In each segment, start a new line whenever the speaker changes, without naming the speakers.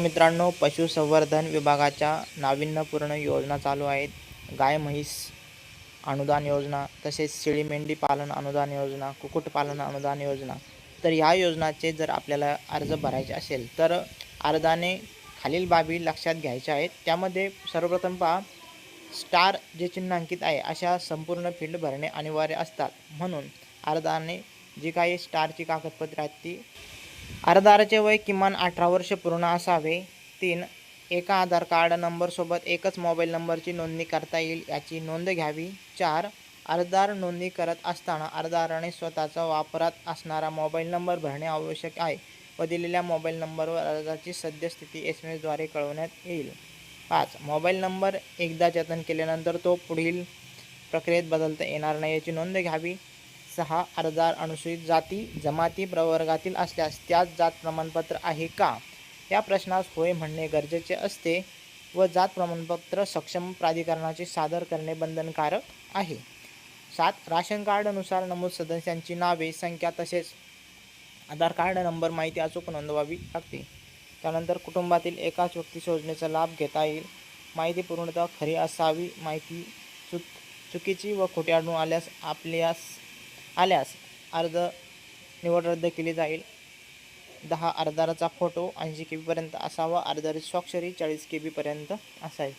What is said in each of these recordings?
मित्रांनो पशुसंवर्धन विभागाच्या नाविन्यपूर्ण योजना चालू आहेत. गाय म्हैस अनुदान योजना तसेच शेळी मेंढी पालन अनुदान योजना कुक्कुटपालन अनुदान योजना. तर ह्या योजनाचे जर आपल्याला अर्ज भरायचे असेल तर अर्जाने खालील बाबी लक्षात घ्यायच्या आहेत. त्यामध्ये सर्वप्रथम पहा स्टार जे चिन्हांकित आहे अशा संपूर्ण फील्ड भरणे अनिवार्य असतात. म्हणून अर्जाने जी काही स्टारची कागदपत्रे आहेत ती अर्जदाराचे वय किमान अठरा वर्ष पूर्ण असावे. तीन एका आधार कार्ड नंबरसोबत एकच मोबाईल नंबरची नोंदणी करता येईल याची नोंद घ्यावी. चार अर्जदार नोंदणी करत असताना अर्जदाराने स्वतःचा वापरात असणारा मोबाईल नंबर भरणे आवश्यक आहे व दिलेल्या मोबाईल नंबरवर अर्जाची सद्यस्थिती एस एम एसद्वारे कळवण्यात येईल. पाच मोबाईल नंबर एकदा जतन केल्यानंतर तो पुढील प्रक्रियेत बदलता येणार नाही याची नोंद घ्यावी. सहा अर्जदार अनुसूचित जाती जमाती प्रवर्गातील असल्यास त्यात जात प्रमाणपत्र आहे का? या प्रश्नास होय म्हणणे गरजेचे असते व जात प्रमाणपत्र सक्षम प्राधिकरणाचे सादर करणे बंधनकारक आहे. सात राशन कार्डनुसार नमूद सदस्यांची नावे संख्या तसेच आधार कार्ड नंबर माहिती अचूक नोंदवावी लागते. त्यानंतर कुटुंबातील एकाच व्यक्तीस योजनेचा लाभ घेता येईल. माहिती पूर्णतः खरी असावी माहिती चुक चुकीची व खोटी आढळून आल्यास आपल्यास आल्यास अर्ज निवड रद्द केली जाईल. दहा अर्जदाराचा फोटो ऐंशी के बीपर्यंत असावा अर्जदाराची स्वाक्षरी चाळीस के बीपर्यंत असावी.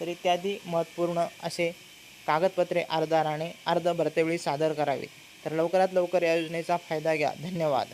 तर इत्यादी महत्त्वपूर्ण असे कागदपत्रे अर्जदाराने अर्ज भरतेवेळी सादर करावे. तर लवकरात लवकर या योजनेचा फायदा घ्या. धन्यवाद.